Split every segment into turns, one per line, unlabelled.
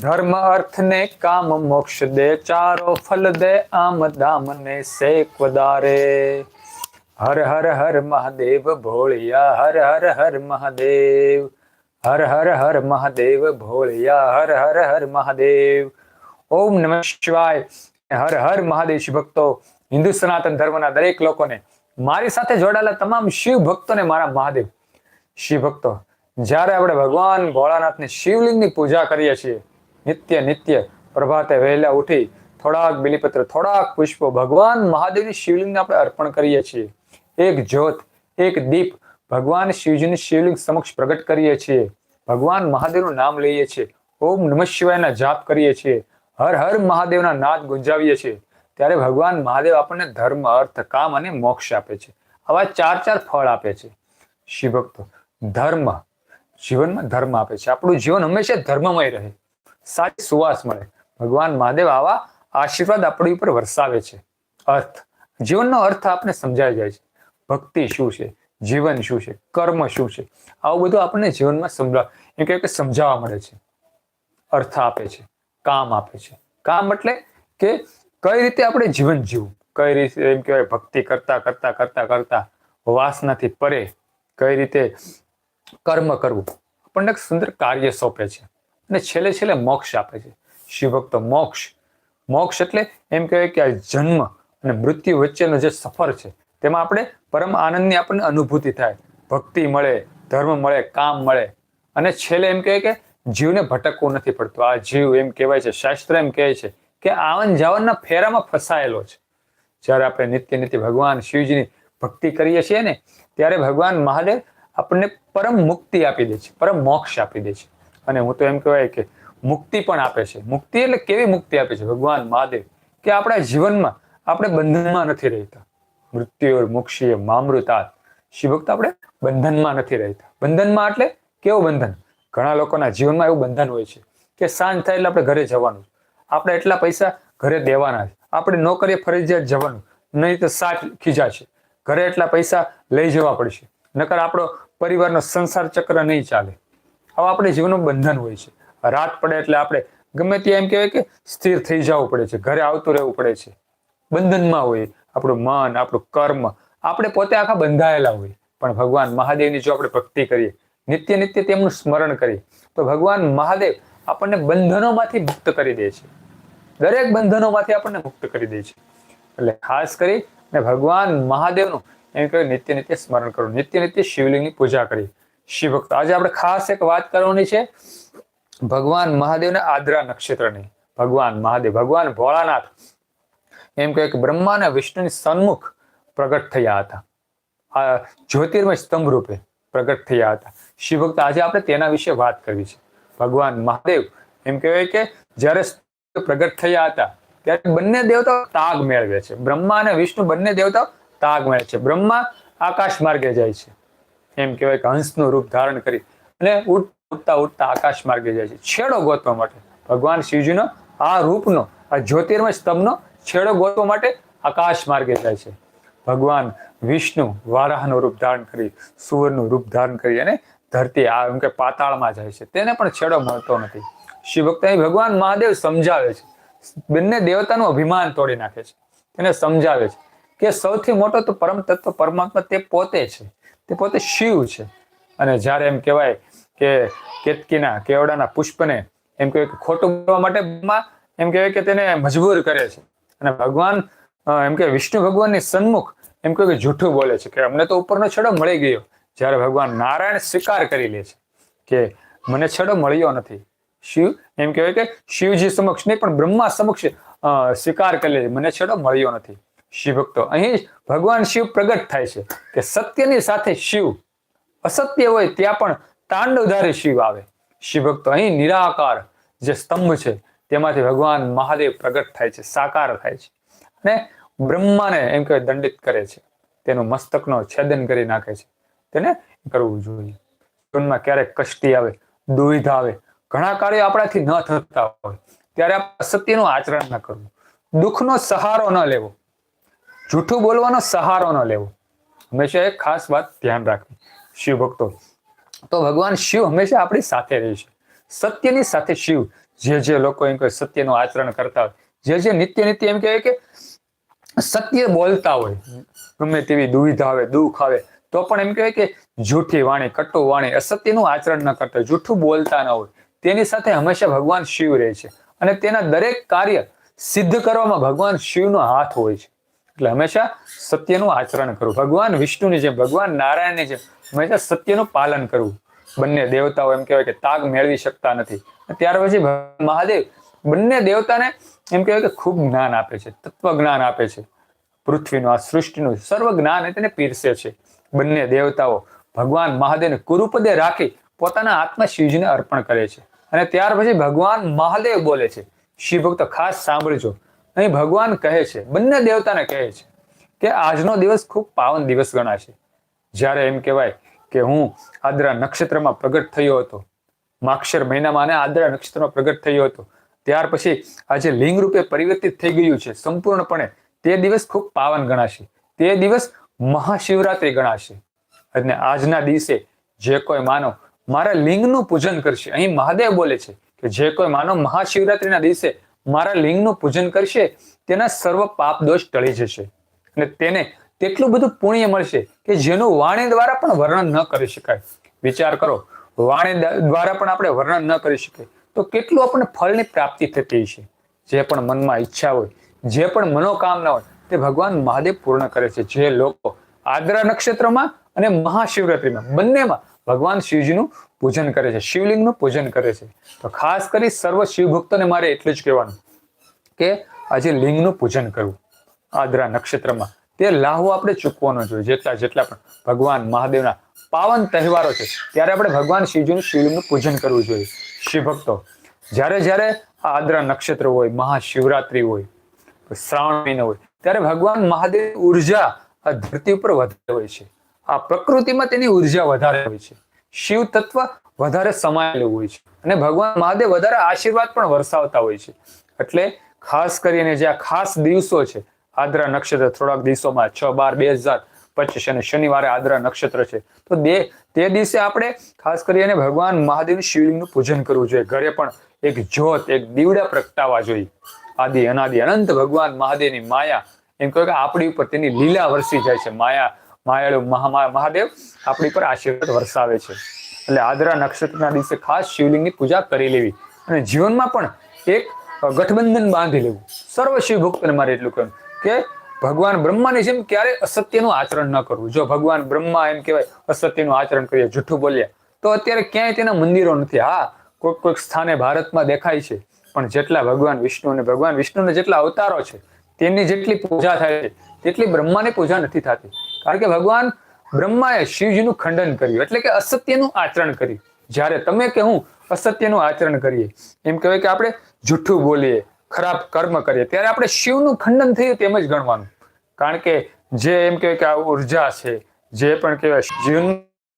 ધર્મ અર્થ ને કામ મોક્ષ દે, ચારો ફલ દે, આમ દામ ને શેક વધારે. હર હર હર મહાદેવ ભોળિયા, હર હર હર મહાદેવ. હર હર હર મહાદેવ ભોળિયા, હર હર હર મહાદેવ. ઓમ નમઃ શિવાય. હર હર મહાદેવ શિવ ભક્તો, હિન્દુ સનાતન ધર્મના દરેક લોકોને મારી સાથે જોડાયેલા તમામ શિવ ભક્તોને મારા મહાદેવ. શિવ ભક્તો, જ્યારે આપણે ભગવાન ભોળાનાથની શિવલિંગની પૂજા કરીએ છીએ નિત્ય નિત્ય પ્રભાતે વહેલા ઉઠી થોડાક બિલીપત્ર, થોડાક પુષ્પો ભગવાન મહાદેવની શિવલિંગને આપણે અર્પણ કરીએ છીએ. એક જ્યોત, એક દીપ ભગવાન શિવજીની શિવલિંગ સમક્ષ પ્રગટ કરીએ છીએ. ભગવાન મહાદેવનું નામ લઈએ છીએ. ઓમ નમઃ શિવાયના જાપ કરીએ છીએ. હર હર મહાદેવના નાદ ગુંજાવીએ છીએ. ત્યારે ભગવાન મહાદેવ આપણને ધર્મ, અર્થ, કામ અને મોક્ષ આપે છે. આવા ચાર ચાર ફળ આપે છે. શિવભક્તો, ધર્મ, જીવનમાં ધર્મ આપે છે. આપણું જીવન હંમેશા ધર્મમય રહે. સારી સુવાસ મળે. ભગવાન મહાદેવ આવા આશીર્વાદ આપણી ઉપર વરસાવે છે. અર્થ. જીવનનો અર્થ આપણે સમજાઈ જાય છે. ભક્તિ શું છે? જીવન શું છે? કર્મ શું છે? આવું બધું આપણને જીવનમાં સમજા એમ કે સમજાવવા મળે છે. અર્થ આપે છે. કામ આપે છે. કામ એટલે કે કઈ રીતે આપણે જીવન જીવવું કઈ રીતે, એમ કહેવાય, ભક્તિ કરતા કરતા કરતા કરતા વાસનાથી પરે કઈ રીતે કર્મ કરવું? આપણને સુંદર કાર્ય સોંપે છે. અને છેલ્લે છેલ્લે મોક્ષ આપે છે. શિવભક્તો મોક્ષ. મોક્ષ એટલે એમ કહેવાય કે આ જન્મ અને મૃત્યુ વચ્ચેનો જે સફર છે, તેમાં આપણે પરમ આનંદની આપણને અનુભૂતિ થાય. ભક્તિ મળે, ધર્મ મળે, કામ મળે. અને છેલ્લે એમ કહે કે જીવને ભટકવું નથી પડતું. આ જીવ એમ કહેવાય છે, શાસ્ત્ર એમ કહે છે કે આવન જાવનના ફેરામાં ફસાયેલો છે. જ્યારે આપણે નિત્ય નિત્ય ભગવાન શિવજીની ભક્તિ કરીએ છીએ ને, ત્યારે ભગવાન મહાદેવ આપણને પરમ મુક્તિ આપી દે છે, પરમ મોક્ષ આપી દે છે. અને હું તો એમ કહેવાય કે મુક્તિ પણ આપે છે. મુક્તિ એટલે કેવી મુક્તિ આપે છે? ભગવાન, મહાદેવ, કે આપણા જીવનમાં આપણે બંધનમાં નથી રહેતા. મૃત્યુ મુક્ષીય મામૃતાત શિવભક્ત આપણે બંધનમાં નથી રહેતા. બંધનમાં એટલે કેવું બંધન? ઘણા લોકોના જીવનમાં એવું બંધન હોય છે કે સાંજ થાય એટલે આપણે ઘરે જવાનું. આપણે એટલા પૈસા ઘરે દેવાના છે. આપણે નોકરીએ ફરજિયાત જવાનું. નહીં તો સાત ખીજા છે. ઘરે એટલા પૈસા લઈ જવા પડશે. નકર આપણો પરિવારનો સંસાર ચક્ર નહીં ચાલે. આવા આપણે જીવનનું બંધન હોય છે. રાત પડે એટલે આપણે ગમે ત્યાં એમ કહેવાય કે સ્થિર થઈ જવું પડે છે, ઘરે આવતું રહેવું પડે છે. બંધનમાં હોય આપણું મન, આપણું કર્મ, આપણે પોતે આખા બંધાયેલા હોય પણ ભગવાન મહાદેવની જો આપણે ભક્તિ કરીએ, નિત્ય નિત્ય તેમનું સ્મરણ કરીએ, તો ભગવાન મહાદેવ આપણને બંધનોમાંથી મુક્ત કરી દે છે. દરેક બંધનોમાંથી આપણને મુક્ત કરી દે છે. એટલે ખાસ કરી ભગવાન મહાદેવનું એમ કહ્યું નિત્ય નિત્ય સ્મરણ કરવું નિત્ય નિત્ય શિવલિંગની પૂજા કરી શિવ ભક્તો. આજે આપણે ખાસ એક વાત કરવાની છે. ભગવાન મહાદેવના આદ્રા નક્ષત્રની. ભગવાન મહાદેવ, ભગવાન ભોળાનાથ. એમ કે બ્રહ્મા અને વિષ્ણુની સન્મુખ પ્રગટ થયા હતા. આ જ્યોતિર્મય સ્તંભ રૂપે પ્રગટ થયા હતા. શિવ ભક્ત, આજે આપણે તેના વિશે વાત કરવી છે. ભગવાન મહાદેવ એમ કહેવાય કે જ્યારે પ્રગટ થયા હતા, ત્યારે બંને દેવતાઓ તાગ મેળવે છે. બ્રહ્મા અને વિષ્ણુ બંને દેવતાઓ તાગ મેળવે છે. બ્રહ્મા આકાશ માર્ગે જાય છે. એમ કહેવાય કે હંસનું રૂપ ધારણ કરી અને ઉડતા ઉડતા આકાશ માર્ગે જાય છે. છેડો ગોતવા માટે. ભગવાન શિવજીનો આ રૂપનો, આ જ્યોતિર્મય સ્તંભનો છેડો ગોતવા માટે આકાશ માર્ગે જાય છે. ભગવાન વિષ્ણુ વારાહનું રૂપ ધારણ કરી, સુવરનું રૂપ ધારણ કરી અને ધરતી આ એમ કે પાતાળમાં જાય છે. તેને પણ છેડો મળતો નથી. શિવભક્ત અહીં ભગવાન મહાદેવ સમજાવે છે. બંને દેવતાનું અભિમાન તોડી નાખે છે. તેને સમજાવે છે કે સૌથી મોટો તો પરમ તત્વ પરમાત્મા તે પોતે છે. તે પોતે શિવ છે. અને જ્યારે એમ કહેવાય કે કેતકીના કેવડાના પુષ્પને એમ કહેવાય કે ખોટું બોલવા માટે એમ કહેવાય કે તેને મજબૂર કરે છે. અને ભગવાન એમ કે વિષ્ણુ ભગવાનની સન્મુખ એમ કહે કે જૂઠું બોલે છે કે અમને તો ઉપરનો છેડો મળી ગયો. જ્યારે ભગવાન નારાયણ સ્વીકાર કરી લે છે કે મને છેડો મળ્યો નથી. શિવ એમ કહેવાય કે શિવજી સમક્ષ નહીં પણ બ્રહ્મા સમક્ષ સ્વીકાર કરી લે છે, મને છેડો મળ્યો નથી. શિવ ભક્તો અહીં ભગવાન શિવ પ્રગટ થાય છે કે સત્યની સાથે શિવ અસત્ય હોય ત્યાં પણ તાંડવધારી શિવ આવે. શિવ ભક્તો અહીં નિરાકાર જે સ્તંભ છે તેમાંથી ભગવાન મહાદેવ પ્રગટ થાય છે, સાકાર થાય છે અને બ્રહ્માને એમ કે દંડિત કરે છે. તેનું મસ્તકનો છેદન કરી નાખે છે. તેને કરવું જોઈએ. જીવનમાં ક્યારેક કષ્ટી આવે, દુવિધા આવે, ઘણા કાર્યો આપણાથી ન થતા હોય, ત્યારે આપણે અસત્યનું આચરણ ન કરવું. દુઃખનો સહારો ન લેવો. જૂઠું બોલવાનો સહારો ન લેવો. હંમેશા એક ખાસ વાત ધ્યાન રાખવી. શિવ ભક્તો તો ભગવાન શિવ હંમેશા આપણી સાથે રહે છે. સત્યની સાથે શિવ, જે જે લોકો એમ કહે સત્યનું આચરણ કરતા હોય, જે જે નિત્ય નિત્ય એમ કહેવાય કે સત્ય બોલતા હોય. ગમે તેવી દુવિધા આવે, દુઃખ આવે, તો પણ એમ કહેવાય કે જૂઠી વાણી, કટુ વાણી, અસત્યનું આચરણ ન કરતા જૂઠું બોલતા ન હોય. તેની સાથે હંમેશા ભગવાન શિવ રહે છે. અને તેના દરેક કાર્ય સિદ્ધ કરવામાં ભગવાન શિવનો હાથ હોય છે. એટલે હંમેશા સત્યનું આચરણ કરવું. ભગવાન વિષ્ણુની જેમ, ભગવાન નારાયણની જેમ હંમેશા સત્યનું પાલન કરવું. બંને દેવતાઓ એમ કહેવાય કે તાગ મેળવી શકતા નથી. ત્યાર પછી મહાદેવ બંને દેવતાને એમ કહેવાય કે ખૂબ જ્ઞાન આપે છે તત્વ જ્ઞાન આપે છે. પૃથ્વીનું, આ સૃષ્ટિનું સર્વ જ્ઞાન તેને પીરસે છે. બંને દેવતાઓ ભગવાન મહાદેવને કુરુપદે રાખી પોતાના આત્મા શિવજીને અર્પણ કરે છે. અને ત્યાર પછી ભગવાન મહાદેવ બોલે છે. શિવ ભક્તો ખાસ સાંભળજો. અહીં ભગવાન કહે છે, બંને દેવતાને કહે છે કે આજનો દિવસ ખૂબ પાવન દિવસ ગણાશે. જ્યારે એમ કહેવાય કે હું આદ્રા નક્ષત્રમાં પ્રગટ થયો હતો, માક્ષર મહિનામાં અને આદ્રા નક્ષત્રમાં પ્રગટ થયો હતો, ત્યાર પછી આજે લિંગ રૂપે પરિવર્તિત થઈ ગયું છે, સંપૂર્ણપણે તે દિવસ ખૂબ પાવન ગણાશે. તે દિવસ મહાશિવરાત્રિ ગણાશે. અને આજના દિવસે જે કોઈ માનો, મારા લિંગનું પૂજન કરશે. અહીં મહાદેવ બોલે છે કે જે કોઈ માનો, મહાશિવરાત્રિના દિવસે મારા લિંગનું પૂજન કરશે, તેના સર્વ પાપ દોષ ટળી જશે. અને તેને તેટલું બધું પુણ્ય મળશે કે જેનું વાણી દ્વારા પણ વર્ણન ન કરી શકાય. વિચાર કરો, વાણી દ્વારા પણ આપણે વર્ણન ન કરી શકીએ તો કેટલું આપણને ફળની પ્રાપ્તિ થતી છે જે પણ મનમાં ઈચ્છા હોય, જે પણ મનોકામના હોય, તે ભગવાન મહાદેવ પૂર્ણ કરે છે. જે લોકો આદ્રા નક્ષત્રમાં અને મહાશિવરાત્રીમાં, બંનેમાં ભગવાન શિવજીનું પૂજન કરે છે, શિવલિંગનું પૂજન કરે છે. તો ખાસ કરી સર્વ શિવ ભક્તોને મારે એટલું જ કહેવાનું કે આજે લિંગનું પૂજન કરવું, આદ્રા નક્ષત્રમાં. તે લાહો આપણે ચૂકવાનો જોઈએ, જેટલા જેટલા પણ ભગવાન મહાદેવના પાવન તહેવારો છે, ત્યારે આપણે ભગવાન શિવજીનું શિવલિંગનું પૂજન કરવું જોઈએ. શિવભક્તો, જ્યારે જ્યારે આ આદ્રા નક્ષત્ર હોય, મહાશિવરાત્રી હોય, શ્રાવણ મહિનો હોય, ત્યારે ભગવાન મહાદેવ ઊર્જા આ ધરતી ઉપર વધારે હોય છે. આ પ્રકૃતિમાં તેની ઊર્જા વધારે હોય છે. શિવ તત્વ વધારે સમાયેલું હોય છે. અને ભગવાન મહાદેવ વધારે આશીર્વાદ પણ વરસાવતા હોય છે. એટલે ખાસ કરીને જે આ ખાસ દિવસો છે, આદ્રા નક્ષત્ર થોડાક દિવસોમાં છ બાર બે હજાર પચીસ અને શનિવારે આદ્રા નક્ષત્ર છે. તો દે, તે દિવસે આપણે ખાસ કરીને ભગવાન મહાદેવ શિવલિંગનું પૂજન કરવું જોઈએ. ઘરે પણ એક જ્યોત, એક દીવડા પ્રગટાવા જોઈએ. આદિ, અનાદિ, અનંત ભગવાન મહાદેવની માયા. એમ કહ્યું કે આપણી ઉપર તેની લીલા વરસી જાય છે. માયા માયાળુ મહાદેવ આપણી પર આશીર્વાદ વરસાવે છે. એટલે આદરા નક્ષત્રના દિવસે ખાસ શિવલિંગની પૂજા કરી લેવી. અને જીવનમાં પણ એક ગઠબંધન બાંધી લેવું. સર્વ શિવ ભક્તને મારે એટલું કહ્યું કે ભગવાન બ્રહ્માની જેમ ક્યારે અસત્યનું આચરણ ન કરવું. જો ભગવાન બ્રહ્મા એમ કહેવાય, અસત્યનું આચરણ કરીએ, જૂઠું બોલ્યા તો અત્યારે ક્યાંય તેના મંદિરો નથી. હા, કોઈક કોઈક સ્થાને ભારતમાં દેખાય છે, પણ જેટલા ભગવાન વિષ્ણુ અને ભગવાન વિષ્ણુના જેટલા અવતારો છે તેમની જેટલી પૂજા થાય છે તેટલી બ્રહ્માને પૂજા નથી થતી. કારણ કે ભગવાન બ્રહ્માએ શિવજીનું ખંડન કર્યું, એટલે કે અસત્યનું આચરણ કર્યું. જ્યારે તમે કે હું અસત્યનું આચરણ કરીએ, એમ કહેવાય કે આપણે જૂઠું બોલીએ, ખરાબ કર્મ કરીએ, ત્યારે આપણે શિવનું ખંડન થયું તેમ જ ગણવાનું. કારણ કે જે એમ કહેવાય કે આ ઊર્જા છે, જે પણ કહેવાય જીવન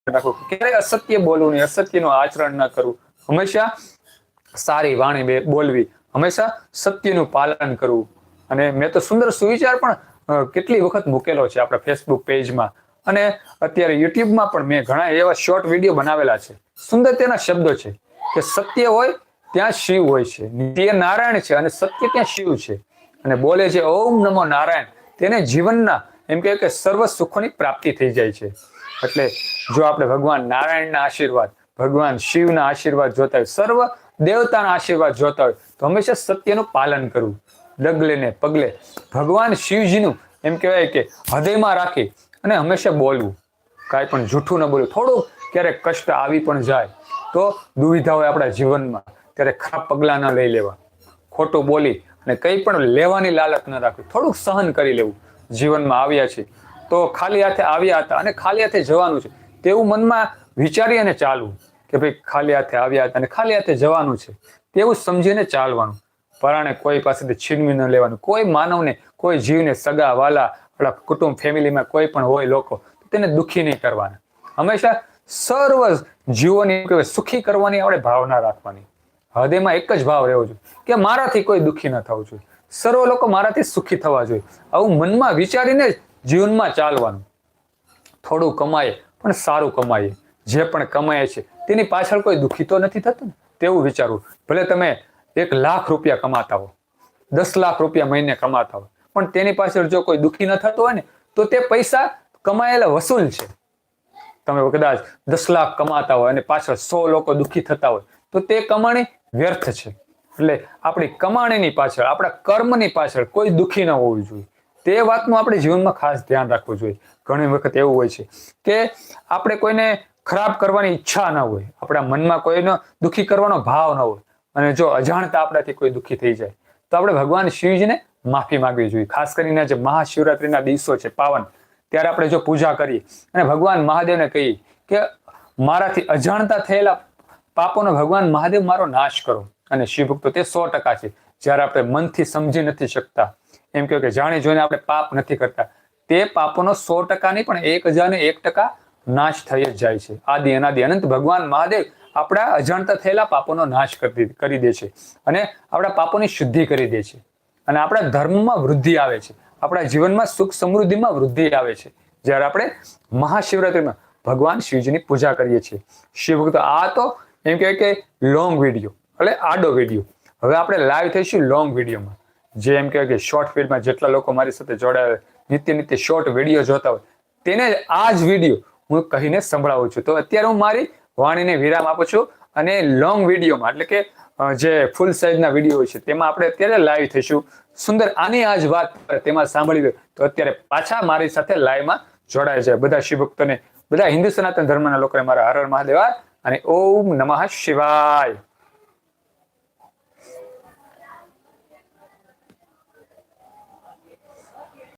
રાખવું, ક્યારેય અસત્ય બોલવું નહીં, અસત્યનું આચરણ ન કરવું. હંમેશા સારી વાણી બોલવી, હંમેશા સત્યનું પાલન કરવું. અને મેં તો સુંદર સુવિચાર પણ કેટલી વખત મૂકેલો છે આપણા ફેસબુક પેજમાં અને અત્યારે યુટ્યુબમાં પણ મેં ઘણા એવા શોર્ટ વીડિયો બનાવેલા છે. સુંદર તેના શબ્દો છે કે સત્ય હોય ત્યાં શિવ હોય છે. નિત્ય નારાયણ છે અને સત્ય ત્યાં શિવ છે. અને બોલે છે, ઓમ નમો નારાયણ. તેને જીવનના એમ કે સર્વ સુખોની પ્રાપ્તિ થઈ જાય છે. એટલે જો આપણે ભગવાન નારાયણના આશીર્વાદ, ભગવાન શિવના આશીર્વાદ જોતા હોય, સર્વ દેવતાના આશીર્વાદ જોતા હોય, તો હંમેશા સત્યનું પાલન કરવું. ડગલે ને પગલે ભગવાન શિવજીનું એમ કહેવાય કે હૃદયમાં રાખી અને હંમેશા બોલવું. કાંઈ પણ જૂઠું ન બોલવું થોડું ક્યારેક કષ્ટ આવી પણ જાય. તો દુવિધા હોય આપણા જીવનમાં ત્યારે ખરાબ પગલાં ન લઈ લેવા. ખોટું બોલી અને કંઈ પણ લેવાની લાલચ ન રાખવી. થોડુંક સહન કરી લેવું. જીવનમાં આવ્યા છે તો ખાલી હાથે આવ્યા હતા અને ખાલી હાથે જવાનું છે. તેવું મનમાં વિચારી અને ચાલવું કે ભાઈ ખાલી હાથે આવ્યા હતા અને ખાલી હાથે જવાનું છે. તેવું સમજીને ચાલવાનું. પરાણે કોઈ પાસેથી છીનવી ન લેવાનું. કોઈ માનવને, કોઈ જીવને સગા, વાલા, આપણા કુટુંબ, ફેમિલીમાં કોઈ પણ હોય લોકો, તેને દુઃખી નહીં કરવાના. હંમેશા સર્વ જીવોની સુખી કરવાની આપણે ભાવના રાખવાની. હૃદયમાં એક જ ભાવ રહેવો જોઈએ કે મારાથી કોઈ દુઃખી ન થવું જોઈએ. સર્વ લોકો મારાથી સુખી થવા જોઈએ. આવું મનમાં વિચારીને જ જીવનમાં ચાલવાનું. થોડું કમાઈએ, પણ સારું કમાઈએ. જે પણ કમાય છે, તેની પાછળ કોઈ દુઃખી તો નથી થતું ને? તેવું વિચારવું. ભલે તમે એક લાખ રૂપિયા કમાતા હો દસ લાખ રૂપિયા મહિને કમાતા હોય. પણ તેની પાછળ જો કોઈ દુઃખી ન થતો હોય ને, તો તે પૈસા કમાયેલા વસૂલ છે. તમે કદાચ દસ લાખ કમાતા હોય અને પાછળ સો લોકો દુઃખી થતા હોય, તો તે કમાણી વ્યર્થ છે. એટલે આપણી કમાણીની પાછળ, આપણા કર્મની પાછળ કોઈ દુઃખી ન હોવું જોઈએ. તે વાતનું આપણે જીવનમાં ખાસ ધ્યાન રાખવું જોઈએ. ઘણી વખત એવું હોય છે કે આપણે કોઈને ખરાબ કરવાની ઈચ્છા ન હોય, આપણા મનમાં કોઈનો દુઃખી કરવાનો ભાવ ન હોય. અને જો અજાણતા આપણાથી કોઈ દુઃખી થઈ જાય, તો આપણે ભગવાન શિવજીને માફી માંગવી જોઈએ. ખાસ કરીને જે મહાશિવરાત્રિના દિવસો છે, પાવન, ત્યારે આપણે જો પૂજા કરીએ અને ભગવાન મહાદેવને કહીએ કે મારાથી અજાણતા થયેલા પાપોનો ભગવાન મહાદેવ મારો નાશ કરો. અને શિવભક્તો તે સો ટકા છે. જ્યારે આપણે મનથી સમજી નથી શકતા, એમ કહ્યું કે જાણી જોઈને આપણે પાપ નથી કરતા, તે પાપોનો સો ટકા નહીં પણ એક હજાર ને એક ટકા નાશ થઈ જ જાય છે. આદિ અનાદિ અનંત ભગવાન મહાદેવ આપણા અજાણતા થયેલા પાપોનો નાશ કરી કરી દે છે અને આપણા પાપોની શુદ્ધિ કરી દે છે. અને આપણા ધર્મમાં વૃદ્ધિ આવે છે. આપણા જીવનમાં સુખ સમૃદ્ધિમાં વૃદ્ધિ આવે છે. જ્યારે આપણે મહાશિવરાત્રિમાં ભગવાન શિવજીની પૂજા કરીએ છીએ. શિવભક્ત, આ તો એમ કહેવાય કે લોંગ વીડિયો એટલે આડો વીડિયો હવે આપણે લાઈવ થઈશું લોંગ વિડીયોમાં જે એમ કહેવાય કે શોર્ટ ફિલ્મમાં જેટલા લોકો મારી સાથે જોડાયા નિત્ય નિત્ય શોર્ટ વીડિયો જોતા હોય, તેને આ જ વીડિયો હું કહીને સંભળાવું છું. તો અત્યારે હું મારી વાણીને વિરામ આપું છું અને લોંગ વિડીયોમાં એટલે કે જે ફૂલ સાઇઝના વીડિયો છે, તેમાં આપણે અત્યારે લાઈવ થઈશું. સુંદર આની આ જ વાત તેમાં સાંભળી તો અત્યારે પાછા મારી સાથે લાઈવમાં જોડાય છે બધા શિવભક્તોને બધા હિન્દુ સનાતન ધર્મના લોકોને મારા હર હર મહાદેવા અને ઓમ નમઃ શિવાય.